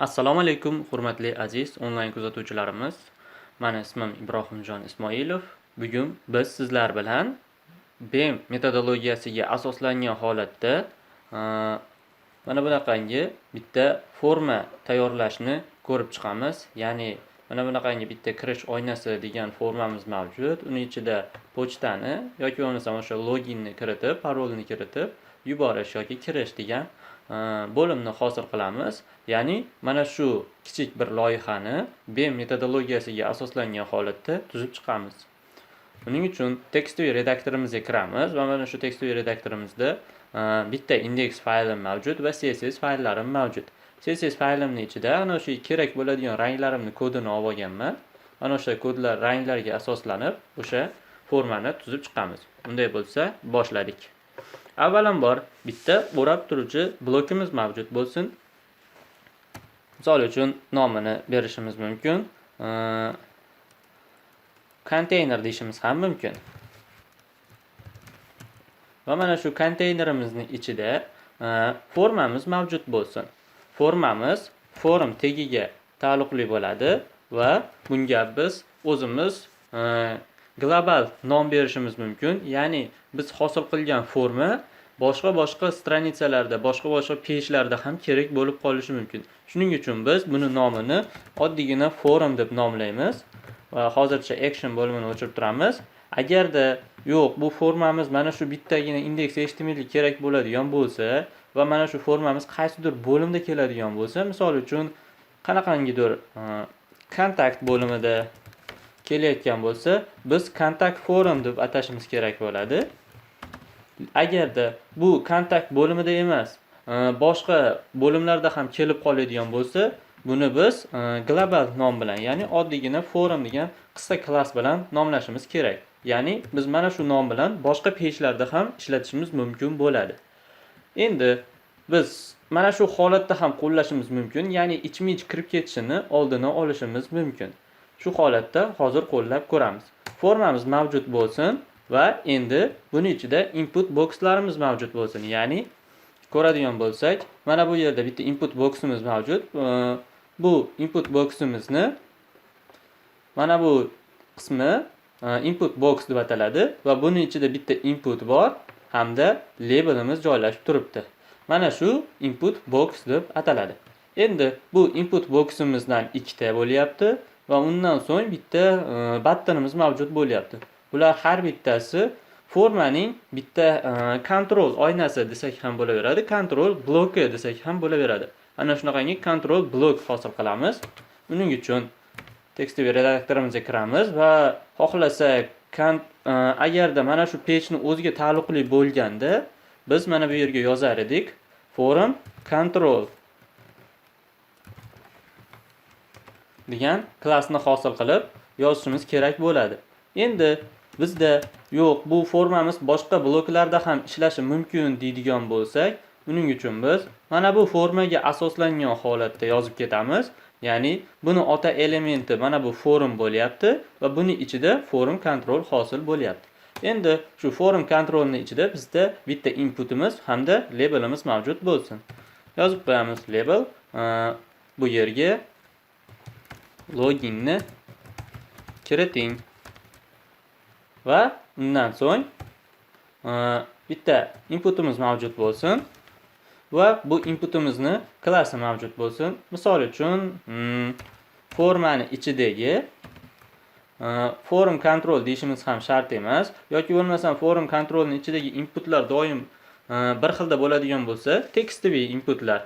Assalomu alaykum, hurmatli aziz onlayn kuzatuvchilarimiz. Mani ismim Ibrohimjon Ismoilov. Bugun biz sizlar bilan BEM metodologiyasiga asoslangan holatda e, mana bunaqangi bitta forma tayyorlashni ko'rib chiqamiz. Ya'ni mana bunaqangi bitta kirish oynasi degan formamiz mavjud. uni ichida pochtani yoki bo'lmasam o'sha loginni kiritib, parolni kiritib yuborish yoki kirish degan Э, bo'limni hosil qilamiz. Ya'ni mana shu kichik bir loyihani BEM metodologiyasiga asoslangan holatda tuzib chiqamiz. Buning uchun tekstuviy redaktorimizga kiramiz va mana shu tekstuviy redaktorimizda e, bitta indeks faylim mavjud va CSS fayllarim mavjud. CSS faylimni ichida ana o'sha kerak bo'ladigan ranglarimni kodini olib olganman. Mana o'sha kodlar ranglarga asoslanib o'sha formani tuzib chiqamiz. Unday bo'lsa, boshladik. Avvalambor bitta o'rab turuvchi blokimiz mavjud bo'lsin. Misol uchun nomini berishimiz mumkin. Konteyner deyishimiz ham mumkin. Va mana shu konteynerimizni ichida a, formamiz mavjud bo'lsin. Formamiz forum tagiga taalluqli bo'ladi va bunga biz o'zimiz a, global nom berishimiz mumkin. Ya'ni biz hosil qilgan forma boshqa-boshqa stranitsalarda, boshqa-boshqa pejlarda ham kerak bo'lib qolishi mumkin. Shuning uchun biz buni nomini oddiygina forum deb nomlaymiz va hozircha action bo'limini o'chirib turamiz. Agarda yo'q, bu formamiz mana shu bittagina indeks html kerak bo'ladigan bo'lsa va mana shu formamiz qaysidir bo'limda keladigan bo'lsa, misol uchun qanaqangidir e, kontakt bo'limida kelayotgan bo'lsa, biz kontakt forum deb atashimiz kerak bo'ladi. Agarda bu kontakt bo'limida emas, e, boshqa bo'limlarda ham kelib qoladigan bo'lsa, buni biz e, global nom bilan, ya'ni oddiygina forum degan qisqa klass bilan nomlashimiz kerak. Ya'ni biz mana shu nom bilan boshqa pejlarda ham ishlatishimiz mumkin bo'ladi. Endi biz mana shu holatda ham qo'llashimiz mumkin, ya'ni ichma-ich kirib ketishini oldini olishimiz mumkin. Shu holatda hozir qo'llab ko'ramiz. Formamiz mavjud bo'lsin va endi buni ichida input boxlarimiz mavjud bo'lsin. Ya'ni ko'radigan bo'lsak, mana bu yerda bitta input boximiz mavjud. A, bu input boximizni mana bu qismi a, input box deb ataladi va buni ichida bitta input bor hamda labelimiz joylashib turibdi. Mana shu input box deb ataladi. Endi bu input boximizdan ikkita bo'lyapti va undan so'ng bitta a, buttonimiz mavjud bo'lyapti. Bular har bittasi formaning bitta e, kontrol oynasi desak ham bo'laveradi, kontrol bloki desak ham bo'laveradi. Ana shunaqangi kontrol blok hosil qilamiz. Buning uchun tekstuviy redaktorimizga kiramiz va xohlasak e, agarda mana shu pechni o'ziga taalluqli bo'lganda, biz mana bu yerga yozar edik. Forum control degan klassni hosil qilib yozishimiz kerak bo'ladi. Endi bizda yo'q, bu formamiz boshqa bloklarda ham ishlashi mumkin deydigan bo'lsak, buning uchun biz mana bu formaga asoslangan holatda yozib ketamiz. Ya'ni buni ota elementi mana bu forum bo'lyapti va buni ichida forum control hosil bo'lyapti. Endi shu forum controlni ichida bizda bitta inputimiz hamda labelimiz mavjud bo'lsin. Yozib qo'yamiz label. A, bu yerga loginni kiriting. Va undan so'ng e, bitta inputimiz mavjud bo'lsin va bu inputimizni klassi mavjud bo'lsin. Misol uchun, hmm, formani ichidagi form forum control deyishimiz ham shart emas yoki bo'lmasam form kontrolni ichidagi inputlar doim e, bir xilda bo'ladigan bo'lsa, tekstiviy inputlar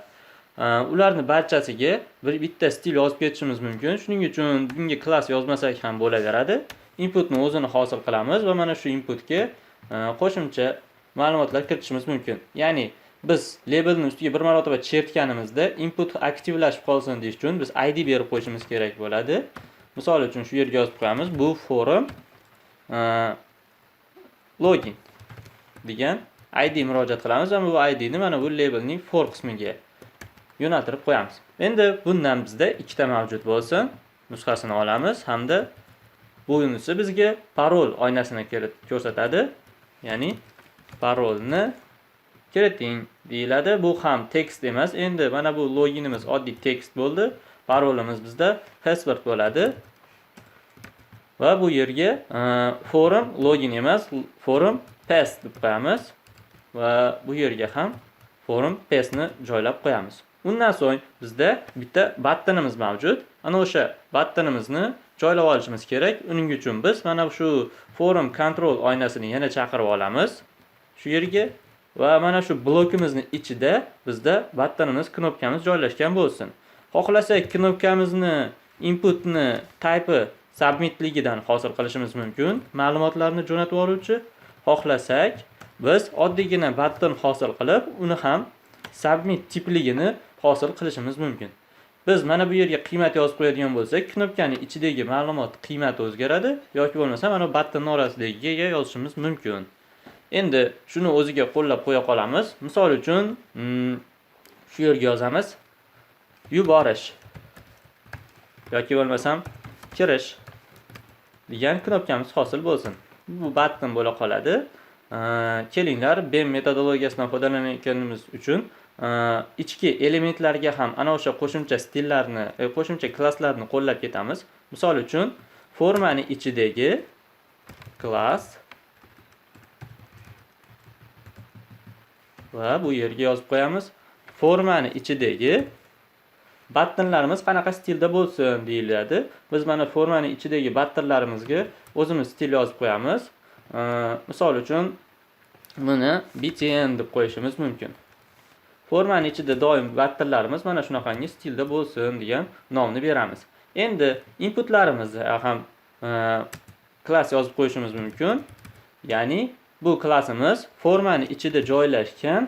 ularni barchasiga bir bitta stil yozib ketishimiz mumkin. Shuning uchun bunga klass yozmasak ham bo'laveradi. Inputni o'zini hosil qilamiz va mana shu inputga e, qo'shimcha ma'lumotlar kiritishimiz mumkin. Ya'ni biz labelni ustiga bir marotaba chertganimizda input aktivlashib qolsin deyish uchun biz id berib qo'yishimiz kerak bo'ladi. Misol uchun shu yerga yozib qo'yamiz. Bu forum e, login degan id murojaat qilamiz va bu id ni mana bu labelning for qismiga yo'naltirib qo'yamiz. Endi bundan bizda ikkita mavjud bo'lsin. Nusxasini olamiz hamda bunisi bizga parol oynasini ko'rsatadi. Ya'ni parolni kiriting deyiladi. Bu ham text emas. Endi mana bu loginimiz oddiy text bo'ldi. Parolimiz bizda password bo'ladi. Va bu yerga e, forum login emas, forum pass deb qo'yamiz. Va bu yerga ham forum passni joylab qo'yamiz. Undan so'ng bizda bitta buttonimiz mavjud. Ana o'sha buttonimizni joylab olishimiz kerak. Uning uchun biz mana shu forum control oynasini yana chaqirib olamiz. Shu yerga va mana shu blokimizni ichida bizda buttonimiz knopkamiz joylashgan bo'lsin. Xohlasak knopkamizni inputni type submitligidan hosil qilishimiz mumkin. Ma'lumotlarni jo'natib yuboruvchi Xohlasak biz oddiygina button hosil qilib, uni ham submit tipligini hosil qilishimiz mumkin. Biz mana bu yerga qiymat yozib qo'yadigan bo'lsak, knopkaning ichidagi ma'lumot qiymati o'zgaradi yoki bo'lmasa mana buttonning orasidagiga yozishimiz mumkin. Endi shuni o'ziga qo'llab qo'ya qolamiz. Misol uchun, mm, shu yerga yozamiz yuborish yoki bo'lmasam kirish degan knopkamiz hosil bo'lsin. Bu button bo'la qoladi. Kelinglar, BEM metodologiyasidan foydalanayotganimiz uchun ichki elementlarga ham ana o'sha qo'shimcha stillarni, e, qo'shimcha klasslarni qo'llab ketamiz. Misol uchun, formani ichidagi klass va bu yerga yozib qo'yamiz. Formani ichidagi battonlarimiz qanaqa stilda bo'lsin deyiladi. Biz mana formani ichidagi battonlarimizga o'zimiz stil yozib qo'yamiz. Misol uchun buni btn deb qo'yishimiz mumkin. Formani ichida doim battonlarimiz mana shunaqangi stilda bo'lsin degan nomni beramiz. Endi inputlarimizni ham klass yozib qo'yishimiz mumkin. Ya'ni bu klassimiz formani ichida joylashgan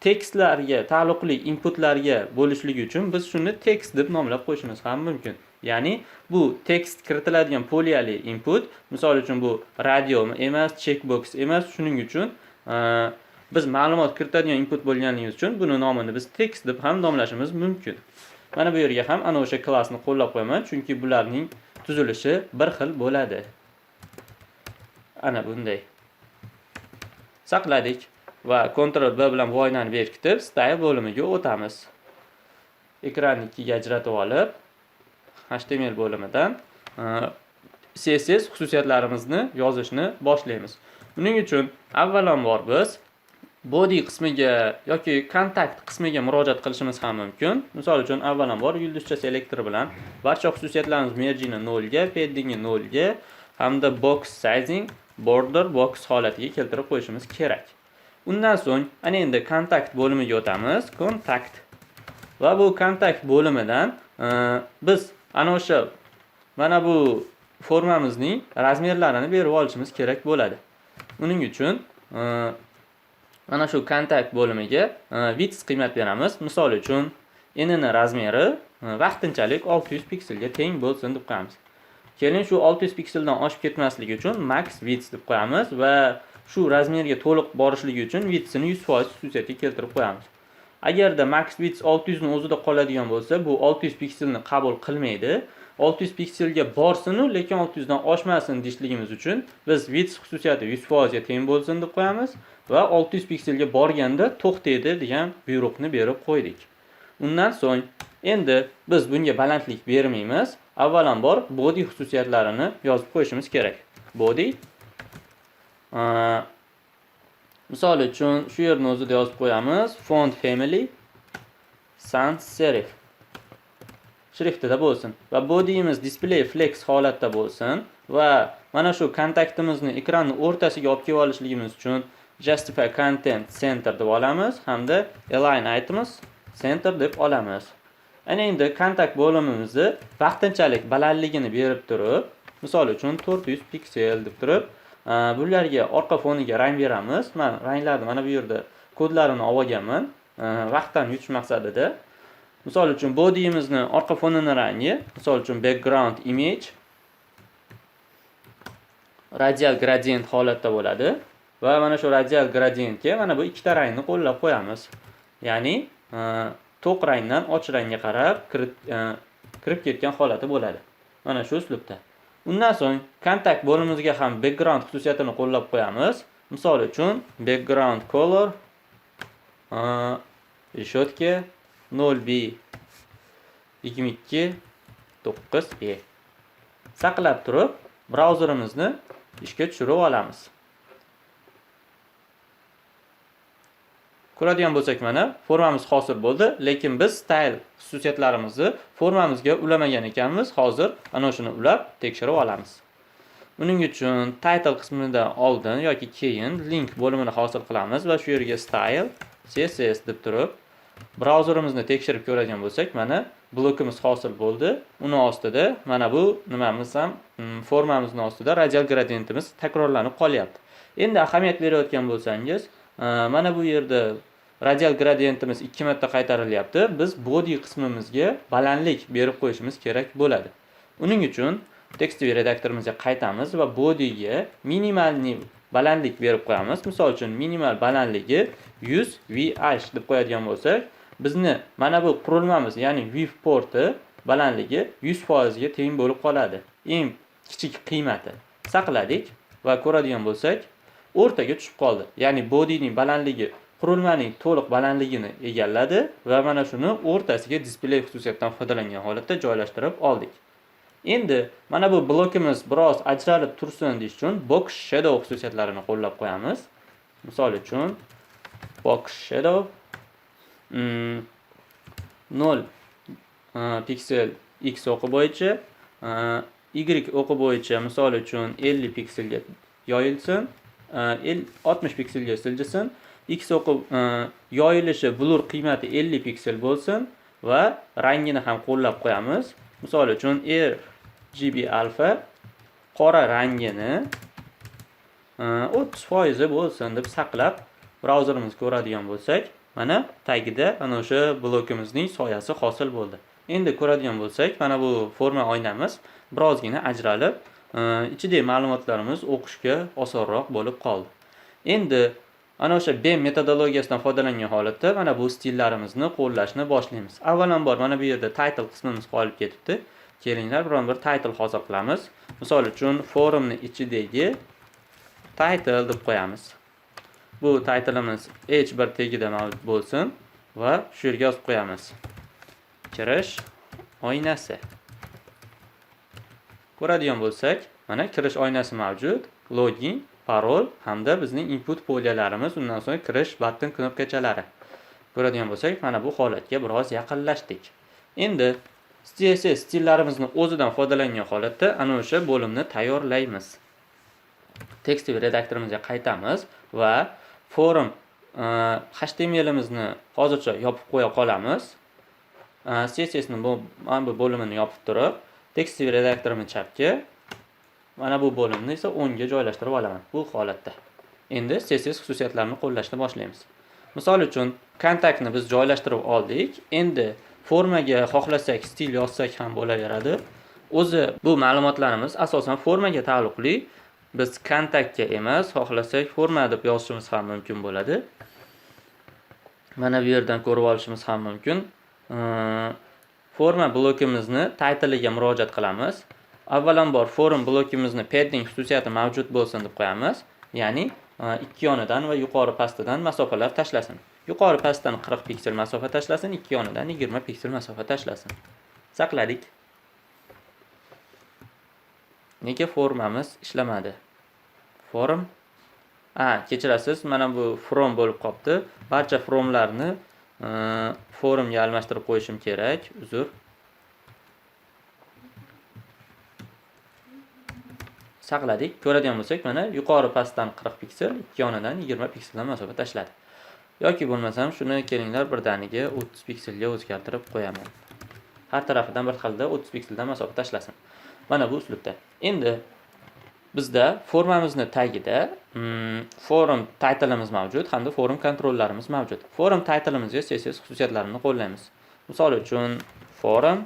tekstlarga taalluqli inputlarga bo'lishligi uchun biz shuni text deb nomlab qo'yishimiz ham mumkin. Ya'ni bu text kiritiladigan poliyali input, misol uchun bu radio emas, checkbox emas, shuning uchun biz ma'lumot kiritadigan input bo'lganligi uchun buni nomini biz text deb ham nomlashimiz mumkin. Mana bu yerga ham ana o'sha klassni qo'llab qo'yaman, chunki bularning tuzilishi bir xil bo'ladi. Ana bunday. Saqladik va Ctrl B bilan voynani berkitib, style bo'limiga o'tamiz. Ekranni ikkiga ajratib olib, HTML bo'limidan e, CSS xususiyatlarimizni yozishni boshlaymiz. Buning uchun avvalambor biz body qismiga yoki kontakt qismiga murojaat qilishimiz ham mumkin. Misol uchun avvalambor yulduzcha selektor bilan barcha xususiyatlarimiz merjini 0 ga, paddingi 0 ga hamda box sizing border box holatiga keltirib qo'yishimiz kerak. Undan so'ng ana endi kontakt bo'limiga o'tamiz. Kontakt. Va bu kontakt bo'limidan e, biz ana o'sha mana bu formamizning razmerlarini berib olishimiz kerak bo'ladi. Uning uchun e, mana shu kontakt bo'limiga e, width qiymat beramiz. Misol uchun enini razmeri e, vaqtinchalik 600 pikselga teng bo'lsin deb qo'yamiz. Keling shu 600 pikseldan oshib ketmasligi uchun max width deb qo'yamiz va shu razmerga to'liq borishligi uchun widthsini 100% xususiyatga keltirib qo'yamiz. Agarda max width 600 ni o'zida qoladigan bo'lsa, bu 600 pikselni qabul qilmaydi. 600 pikselga borsinu lekin 600 dan oshmasin deyishligimiz uchun biz width xususiyati 100% ga teng bo'lsin deb qo'yamiz va 600 pikselga borganda to'xtaydi degan buyruqni berib qo'ydik. Undan so'ng endi biz bunga balandlik bermaymiz. Avvalambor body xususiyatlarini yozib qo'yishimiz kerak. Body misol uchun shu yerni o'zida yozib qo'yamiz. Font family sans serif. Shriftida bo'lsin. Va bodyimiz display flex holatda bo'lsin. Va mana shu kontaktimizni ekranni o'rtasiga olib kelib olishligimiz uchun justify content center deb olamiz hamda align aytimiz center deb olamiz. Ana endi kontakt bo'limimizni vaqtinchalik balandligini berib turib misol uchun 400 piksel deb turib bularga orqa foniga rang beramiz. Men ranglarni mana bu yerda kodlarini olganman. Vaqtdan yutish maqsadida. Misol uchun bodyimizni orqa fonini rangi, misol uchun background image radial gradient holatda bo'ladi va mana shu radial gradientga mana bu ikkita rangni qo'llab qo'yamiz. Ya'ni e, to'q rangdan och rangga qarab e, kirib ketgan holati bo'ladi. Mana shu uslubda. Undan so'ng kontakt bo'limimizga ham background xususiyatini qo'llab qo'yamiz. Misol uchun background color решетка 0b 22 9e saqlab turib brauzerimizni ishga tushirib olamiz ko'radigan bo'lsak mana formamiz hosil bo'ldi lekin biz style xususiyatlarimizni formamizga ulamagan ekanmiz. Hozir ana shuni ulab tekshirib olamiz. Uning uchun title qismidan oldin yoki keyin link bo'limini hosil qilamiz va shu yerga style css deb turib brauzerimizni tekshirib ko'radigan bo'lsak mana blokimiz hosil bo'ldi. Uni ostida mana bu nimamiz ham mm, formamizni ostida radial gradientimiz takrorlanib qolyapti. Endi ahamiyat berayotgan bo'lsangiz e, mana bu yerda radial gradientimiz ikki marta qaytarilyapti. Biz body qismimizga balandlik berib qo'yishimiz kerak bo'ladi. Uning uchun tekstoviy redaktorimizga qaytamiz va bodyga minimalniy balandlik berib qo'yamiz. Misol uchun minimal balandligi 100 vh deb qo'yadigan bo'lsak bizni mana bu qurilmamiz ya'ni viv porti balandligi 100 foizga teng bo'lib qoladi. Eng kichik qiymati saqladik va ko'radigan bo'lsak o'rtaga tushib qoldi. Ya'ni bodyning balandligi qurilmaning to'liq balandligini egalladi va mana shuni o'rtasiga displey xususiyatidan foydalangan holatda joylashtirib oldik. Endi mana bu blokimiz biroz ajralib tursin deyish uchun box shadow xususiyatlarini qo'llab qo'yamiz. Misol uchun box shadow mm, 0 piksel x o'qi bo'yicha y o'qi bo'yicha misol uchun 50 pikselga yoyilsin 60 pikselga siljisin x o'qi e, yoyilishi blur qiymati 50 piksel bo'lsin va rangini ham qo'llab qo'yamiz. Misol uchun rgb alfa qora rangini e, 30 foizi bo'lsin deb saqlab brauzerimiz ko'radigan bo'lsak mana tagida ana o'sha blokimizning soyasi hosil bo'ldi. Endi ko'radigan bo'lsak mana bu forma oynamiz birozgina ajralib e, ichidagi ma'lumotlarimiz o'qishga osonroq bo'lib qoldi. Endi ana o'sha BEM metodologiyasidan foydalangan holatda mana bu stillarimizni qo'llashni boshlaymiz. Avvalambor mana bu yerda title qismimiz qolib ketibdi. Kelinglar biron bir title hozir qilamiz. Misol uchun forumni ichidagi title deb qo'yamiz. Bu titleimiz h1 tagida mavjud bo'lsin va shu yerga yozib qo'yamiz. Kirish oynasi. Ko'radigan bo'lsak mana kirish oynasi mavjud. Login parol hamda bizning input poliyalarimiz undan so'ng kirish button knopkachalari ko'radigan bo'lsak mana bu holatga biroz yaqinlashdik. Endi css stillarimizni o'zidan foydalangan holatda ana o'sha bo'limni tayyorlaymiz. Tekstoviy redaktorimizga qaytamiz va forum e, htmlimizni hozircha yopib qo'ya qolamiz. E, Cssni bu mana bu bo'limini yopib turib tekstoviy redaktorini chapga mana bu bo'limni esa o'ngga joylashtirib olaman bu holatda. Endi css xususiyatlarini qo'llashni boshlaymiz. Misol uchun kontaktni biz joylashtirib oldik endi formaga xohlasak stil yozsak ham bo'laveradi. O'zi bu ma'lumotlarimiz asosan formaga taalluqli. Biz kontaktga emas xohlasak forma deb yozishimiz ham mumkin bo'ladi. Mana bu yerdan ko'rib olishimiz ham mumkin. Forma blokimizni taytliga murojaat qilamiz. Avvalambor forum blokimizni padding xususiyati mavjud bo'lsin deb qo'yamiz. Ya'ni e, ikki yonidan va yuqori pastidan masofalar tashlasin. Yuqori pastdan 40 piksel masofa tashlasin ikki yonidan 20 piksel masofa tashlasin. Saqladik. Nega formamiz ishlamadi? Forum? A kechirasiz mana bu from bo'lib qolibdi barcha fromlarni e, forumga almashtirib qo'yishim kerak. Uzr. Saqladik. Ko'radigan bo'lsak mana yuqori pastdan 40 piksel ikki yonidan 20 pikseldan masofa tashladi. Yoki bo'lmasam shuni kelinglar birdaniga 30 pikselga o'zgartirib qo'yaman. Har tarafidan bir xilda 30 pikseldan masofa tashlasin. Mana bu uslubda. Endi bizda formamizni tagida hmm, forum taytilimiz mavjud hamda forum kontrollarimiz mavjud. Forum taytilimizga css xususiyatlarini qo'llaymiz. Misol uchun forum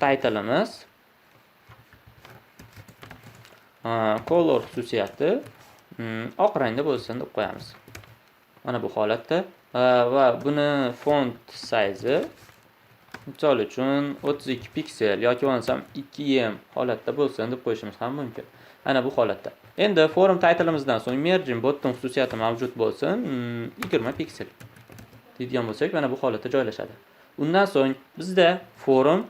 taytilimiz color xususiyati hmm, oq rangda bo'lsin deb qo'yamiz. Mana bu holatda. Va buni font sayzi misol uchun 32 piksel yoki bo'lmasam 2 m holatda bo'lsin deb qo'yishimiz ham mumkin. Ana bu holatda. Endi forum titleimizdan so'ng merging bottom xususiyati mavjud bo'lsin. Hmm, 20 piksel deydigan bo'lsak mana bu holatda joylashadi. Undan so'ng bizda forum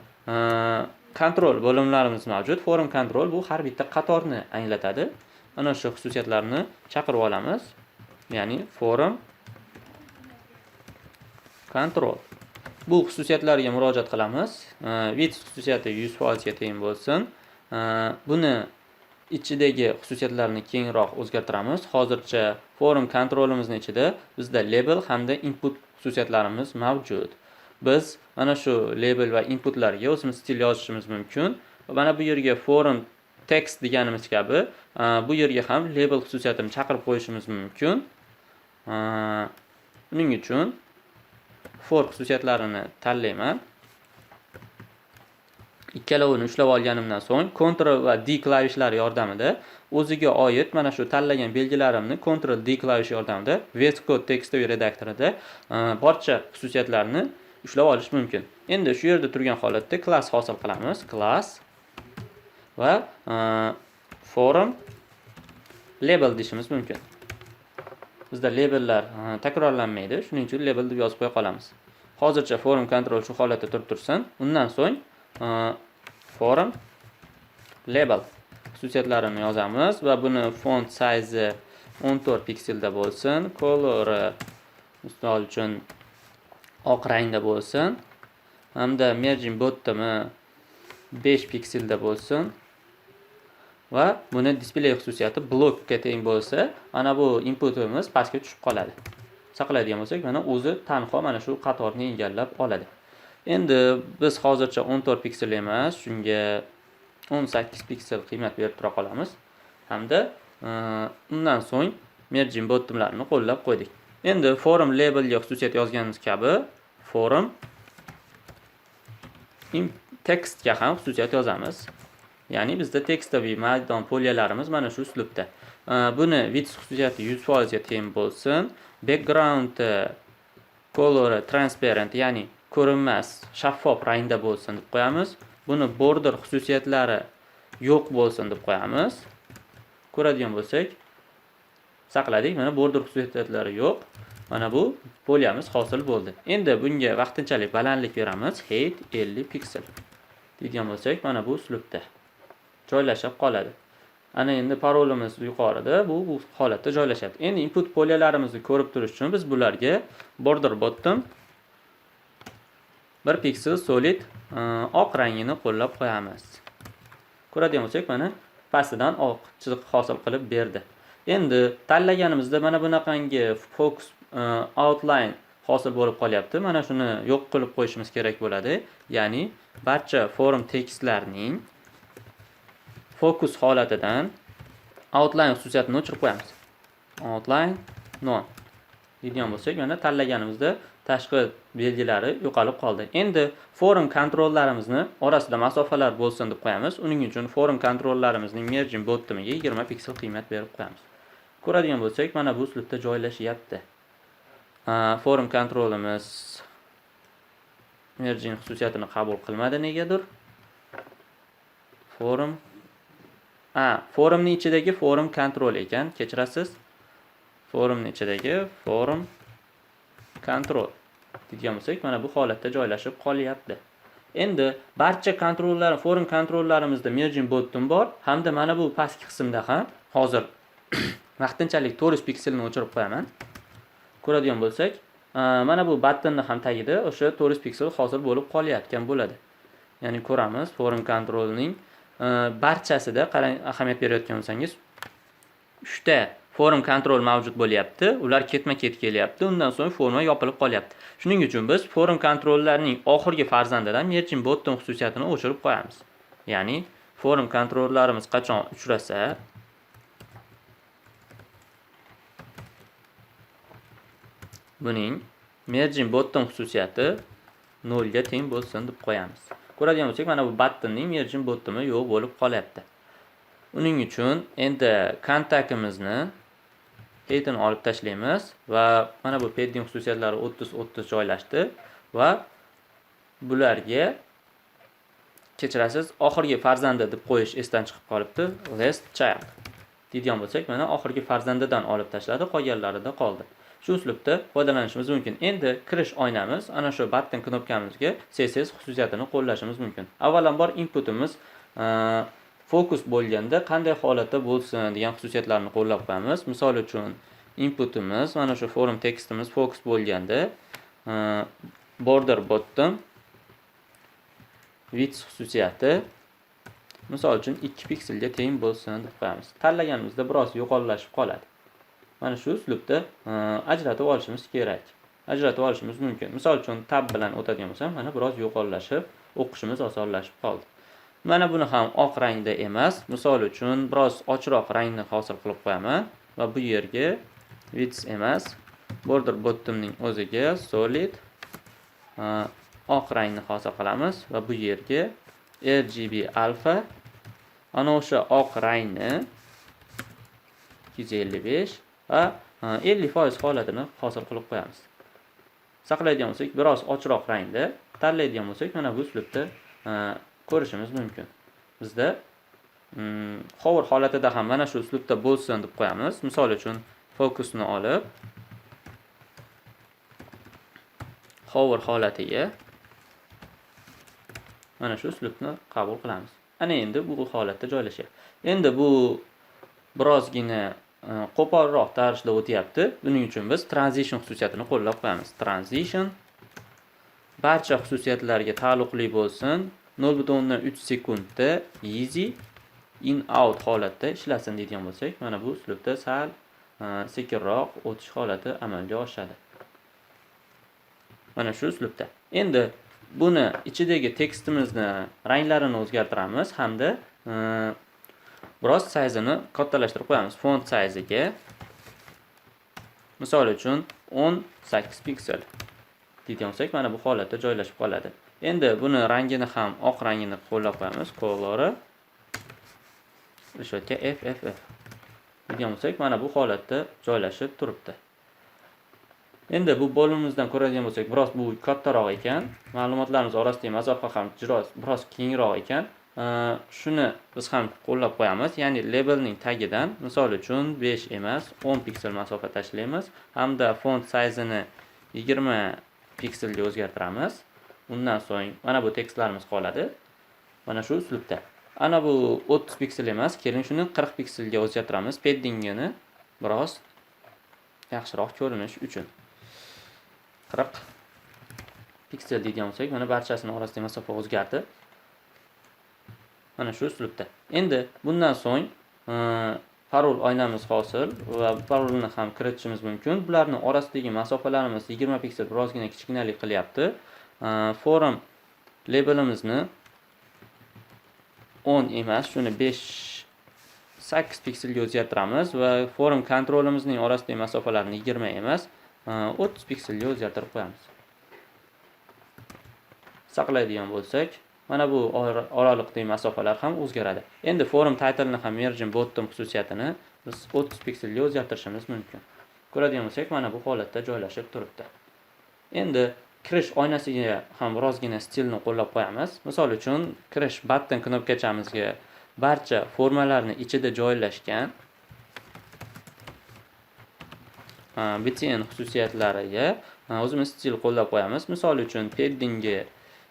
kontrol bo'limlarimiz mavjud. Forum kontrol bu har bitta qatorni anglatadi. Ana shu xususiyatlarni chaqirib olamiz. Ya'ni forum kontrol. Bu xususiyatlarga murojaat qilamiz. Width xususiyati 100% ga teng bo'lsin. Buni ichidagi xususiyatlarni kengroq o'zgartiramiz. Hozircha forum kontrolimizni ichida bizda label hamda input xususiyatlarimiz mavjud. Biz mana shu label va inputlarga o'zimiz stil yozishimiz mumkin. Va mana bu yerga forum text deganimiz kabi bu yerga ham label xususiyatini chaqirib qo'yishimiz mumkin. Buning uchun for xususiyatlarini tanlayman. Ikkalovini ushlab olganimdan so'ng Ctrl va D klavishlari yordamida o'ziga oid mana shu tanlagan belgilarimni Ctrl D klavishi yordamida VS Code tekstoviy redaktorida barcha xususiyatlarni ushlab olish mumkin. Endi shu yerda turgan holatda klass hosil qilamiz. Klass va e, forum label deyishimiz mumkin. Bizda labellar e, takrorlanmaydi, shuning uchun label deb yozib qo'ya qolamiz. Hozircha forum control shu holatda turib tursin. Undan so'ng e, forum label xususiyatlarini yozamiz va buni font size 14 pikselda bo'lsin colori misol uchun oq rangda bo'lsin. Hamda merging bottomi 5 pikselda bo'lsin. Va buni display xususiyati blokka teng bo'lsa mana bu inputimiz pastga tushib qoladi. Saqlaydigan bo'lsak mana o'zi tanho mana shu qatorni egallab oladi. Endi biz hozircha 14 piksel emas shunga 18 piksel qiymat berib tura qolamiz. Hamda e, undan so'ng merging bottomlarni qo'llab qo'ydik. Endi forum labelga xususiyat yozganimiz kabi forum. Tekstga ham xususiyat yozamiz. Ya'ni bizda tekstoviy maydon polyalarimiz mana shu uslubda. Buni width xususiyati 100% ga teng bo'lsin. Background e, color transparent ya'ni ko'rinmas shaffof rangda bo'lsin deb qo'yamiz. Buni border xususiyatlari yo'q bo'lsin deb qo'yamiz. Ko'radigan bo'lsak saqladik mana border xususiyatlari yo'q. Mana bu polyamiz hosil bo'ldi. Endi bunga vaqtinchalik balandlik beramiz. Height 50 piksel. Deydigan bo'lsak mana bu uslubda joylashib qoladi. Ana endi parolimiz yuqorida bu bu holatda joylashadi. Endi input polyalarimizni ko'rib turish uchun biz bularga border bottom bir piksel solid e, oq rangini qo'llab qo'yamiz. Ko'radigan bo'lsak mana pastidan oq chiziq hosil qilib berdi. Endi tanlaganimizda mana bunaqangi fokus Э, outline hosil bo'lib qolyapti. Mana shuni yo'q qilib qo'yishimiz kerak bo'ladi. Ya'ni barcha forum tekstlarning fokus holatidan outline xususiyatini o'chirib qo'yamiz. Outline non. Deydigan bo'lsak mana tanlaganimizda tashqi belgilari yo'qolib qoldi. Endi forum kontrollarimizni orasida masofalar bo'lsin deb qo'yamiz. Uning uchun forum kontrollarimizning merging bottomiga 20 piksel qiymat berib qo'yamiz. Ko'radigan bo'lsak mana bu uslubda joylashyapti forum kontrolimiz merging xususiyatini qabul qilmadi negadir. Forum a forumni ichidagi forum kontrol ekan kechirasiz. Forumni ichidagi forum kontrol deydigan bo'lsak mana bu holatda joylashib qolyapti. Endi barcha kontrollar forum kontrollarimizda merging bottom bor hamda mana bu pastki qismda ham hozir vaqtinchalik 400 pikselni o'chirib qo'yaman. Ko'radigan bo'lsak e, mana bu battonni ham tagida o'sha 400 piksel hozir bo'lib qolayotgan bo'ladi. Ya'ni ko'ramiz form kontrolning e, barchasida qarang ahamiyat berayotgan bo'lsangiz uchta form kontrol mavjud bo'lyapti. Ular ketma ket kelyapti undan so'ng forma yopilib qolyapti. Shuning uchun biz form kontrollarning oxirgi farzandidan merging bottom xususiyatini o'chirib qo'yamiz. Ya'ni form kontrollarimiz qachon uchrasa buning merging bottom xususiyati nolga teng bo'lsin deb qo'yamiz. Ko'radigan bo'lsak mana bu buttonning merging bottomi yo'q bo'lib qolyapti. Uning uchun endi kontaktimizni heytini olib tashlaymiz va mana bu padding xususiyatlari 30-30 joylashdi va bularga kechirasiz oxirgi farzandi deb qo'yish esdan chiqib qolibdi last child. Deydigan bo'lsak mana oxirgi farzandidan olib tashladi qolganlarida qoldi. Shu uslubda foydalanishimiz mumkin. Endi kirish oynamiz ana shu button knopkamizga css xususiyatini qo'llashimiz mumkin. Avvalambor inputimiz e, fokus bo'lganda qanday holatda bo'lsin degan xususiyatlarni qo'llab qo'yamiz. Misol uchun inputimiz mana shu forum tekstimiz fokus bo'lganda e, border bottom width xususiyati misol uchun 2 pikselga teng bo'lsin deb qo'yamiz. Tanlaganimizda biroz yo'qollashib qoladi. Mana shu uslubda e, ajratib olishimiz kerak. Ajratib olishimiz mumkin. Misol uchun tab bilan o'tadigan bo'lsam mana biroz yo'qollashib o'qishimiz osonlashib qoldi. Mana buni ham oq rangda emas. Misol uchun biroz ochroq rangni hosil qilib qo'yaman va bu yerga width emas. Border bottomning o'ziga solid e, oq rangni hosil qilamiz va bu yerga rgb alfa ana o'sha oq rangni 255 va e, 50% holatini hosil qilib qo'yamiz. Saqlaydigan bo'lsak biroz ochroq rangda tanlaydigan bo'lsak mana bu uslubda e, ko'rishimiz mumkin. Bizda mm, hover holatida ham mana shu uslubda bo'lsin deb qo'yamiz. Misol uchun fokusni olib hover holatiga mana shu uslubni qabul qilamiz. Ana endi bu holatda joylashyapti endi bu birozgina Э, qo'polroq tarzda o'tyapti. Buning uchun biz transition xususiyatini qo'llab qo'yamiz. Transition barcha xususiyatlarga taalluqli bo'lsin. Nol butun o'ndan uch sekundda easy in out holatda ishlasin deydigan bo'lsak mana bu uslubda sal e, sekinroq o'tish holati amalga oshadi. Mana shu uslubda. Endi buni ichidagi tekstimizni ranglarini o'zgartiramiz hamda e, biroz sayzini kattalashtirib qo'yamiz. Font sayziga misol uchun 18 piksel. Deydigan bo'lsak mana bu holatda joylashib qoladi. Endi buni rangini ham oq rangini qo'llab qo'yamiz. Colori решетка fff deydigan bo'lsak mana bu holatda joylashib turibdi. Endi bu bo'limimizdan ko'radigan bo'lsak biroz bu kattaroq ekan. Ma'lumotlarimiz orasidagi masofa ham biroz kengroq ekan. Shuni biz ham qo'llab qo'yamiz. Ya'ni labelning tagidan misol uchun 5 emas 10 piksel masofa tashlaymiz. Hamda font sayzini 20 pikselga o'zgartiramiz. Undan so'ng mana bu tekstlarimiz qoladi. Mana shu uslubda. Ana bu 30 piksel emas keling shuni 40 pikselga o'zgartiramiz. Paddingini biroz yaxshiroq ko'rinish uchun. Qirq piksel deydigan bo'lsak mana barchasini orasidagi masofa o'zgardi. Mana shu uslubda. Endi bundan so'ng e, parol oynamiz hosil va parolni ham kiritishimiz mumkin. Bularni orasidagi masofalarimiz 20 piksel birozgina kichkinalik qilyapti. E, forum labelimizni 10 emas shuni 5 8 pikselga o'zgartiramiz va forum kontrolimizning orasidagi masofalarni 20 emas e, 30 pikselga o'zgartirib qo'yamiz. Saqlaydigan bo'lsak mana bu oraliqdagi masofalar ham o'zgaradi. Endi forum titlini ham merging bottom xususiyatini biz 30 pikselga o'zgartirishimiz mumkin. Ko'radigan bo'lsak mana bu holatda joylashib turibdi. Endi kirish oynasiga ham birozgina stilni qo'llab qo'yamiz. Misol uchun kirish button knopkachamizga barcha formalarni ichida joylashgan btn xususiyatlariga o'zimiz stil qo'llab qo'yamiz. Misol uchun paddingga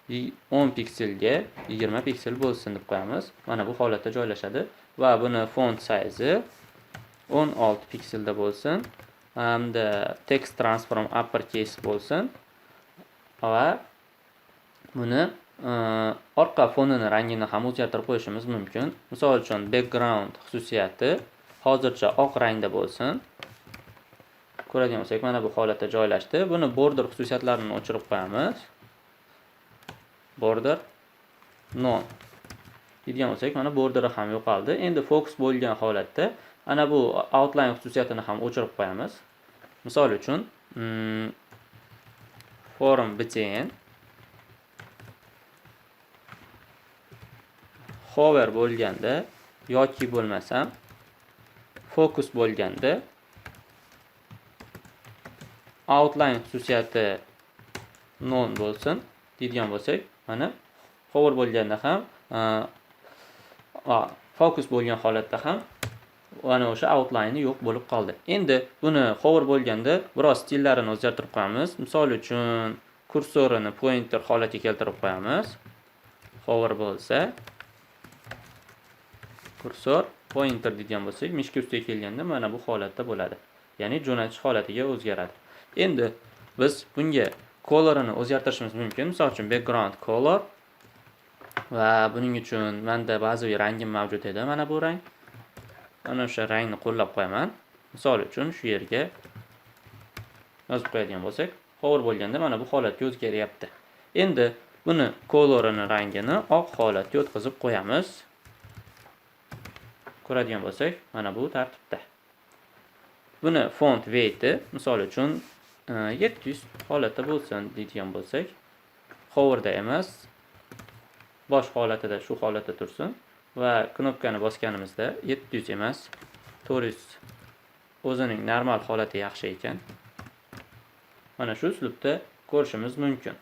10 pikselga 20 piksel bo'lsin deb qo'yamiz. Mana bu holatda joylashadi. Va buni font sayzi 16 pikselda bo'lsin. Hamda text transform upper case bo'lsin. Va buni e, orqa fonini rangini ham o'zgartirib qo'yishimiz mumkin. Misol uchun background xususiyati hozircha oq rangda bo'lsin. Ko'radigan bo'lsak mana bu holatda joylashdi. Buni border xususiyatlarini o'chirib qo'yamiz. Border. Non deydigan bo'lsak mana borderi ham yo'qoldi. Endi fokus bo'lgan holatda ana bu outline xususiyatini ham o'chirib qo'yamiz. Misol uchun hmm, btn hover bo'lganda yoki bo'lmasam fokus bo'lganda outline xususiyati non bo'lsin. Deydigan bo'lsak mana hover bo'lganda ham e, fokus bo'lgan holatda ham ana o'sha outline yo'q bo'lib qoldi. Endi buni hover bo'lganda biroz stillarini o'zgartirib qo'yamiz. Misol uchun kursorini pointer holatiga keltirib qo'yamiz. Hover bo'lsa kursor pointer degan bo'lsak, mishka ustiga kelganda mana bu holatda bo'ladi. Ya'ni jo'natish holatiga o'zgaradi. Endi biz bunga colorini o'zgartirishimiz mumkin. Misol uchun background color va buning uchun menda bazaviy rangim mavjud edi. Mana bu rang. Mana o'sha rangni qo'llab qo'yaman. Misol uchun shu yerga yozib qo'yadigan bo'lsak, hover bo'lganda mana bu holatga o'zgaryapti. Endi buni kolorini rangini oq holatga o'tkazib qo'yamiz. Ko'radigan bo'lsak, mana bu tartibda. Buni font weighti misol uchun 700 holatda bo'lsin deydigan bo'lsak, hoverda emas, bosh holatida shu holatda tursin va knopkani bosganimizda 700 emas, 400 o'zining normal holati yaxshi ekan. Mana shu uslubda ko'rishimiz mumkin.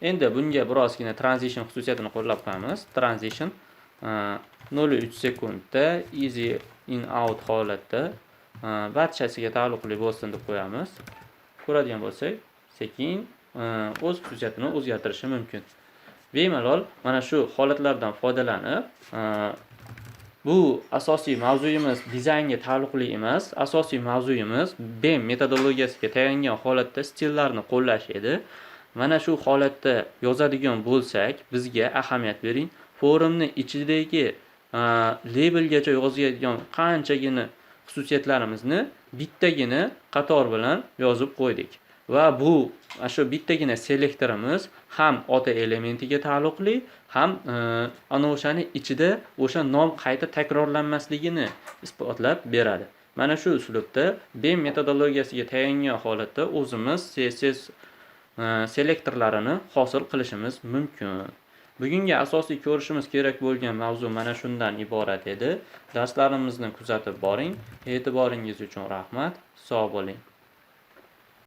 Endi bunga birozgina transition xususiyatini qo'llab qo'yamiz. Transition 0.3 sekundda easy in out holatda barchasiga taalluqli bo'lsin deb qo'yamiz. Ko'radigan bo'lsak, sekin e, o'z xususiyatini o'zgartirishi mumkin. Bemalol mana shu holatlardan foydalanib, e, bu asosiy mavzuyimiz dizaynga taalluqli emas. Asosiy mavzuyimiz BEM metodologiyasiga tayangan holatda stillarni qo'llash edi. Mana shu holatda yozadigan bo'lsak, bizga ahamiyat bering. Forumni ichidagi e, labelgacha yozadigan qanchagina xususiyatlarimizni bittagina qator bilan yozib qo'ydik. Va bu shu bittagina selektorimiz ham ota elementiga taalluqli, ham ana o'shani ichida o'sha nom qayta takrorlanmasligini isbotlab beradi. Mana shu uslubda BEM metodologiyasiga tayangan holatda o'zimiz CSS selektorlarini hosil qilishimiz mumkin. Bugungi asosiy ko'rishimiz kerak bo'lgan mavzu mana shundan iborat edi. Darslarimizni kuzatib boring. E'tiboringiz uchun rahmat. Sog' bo'ling.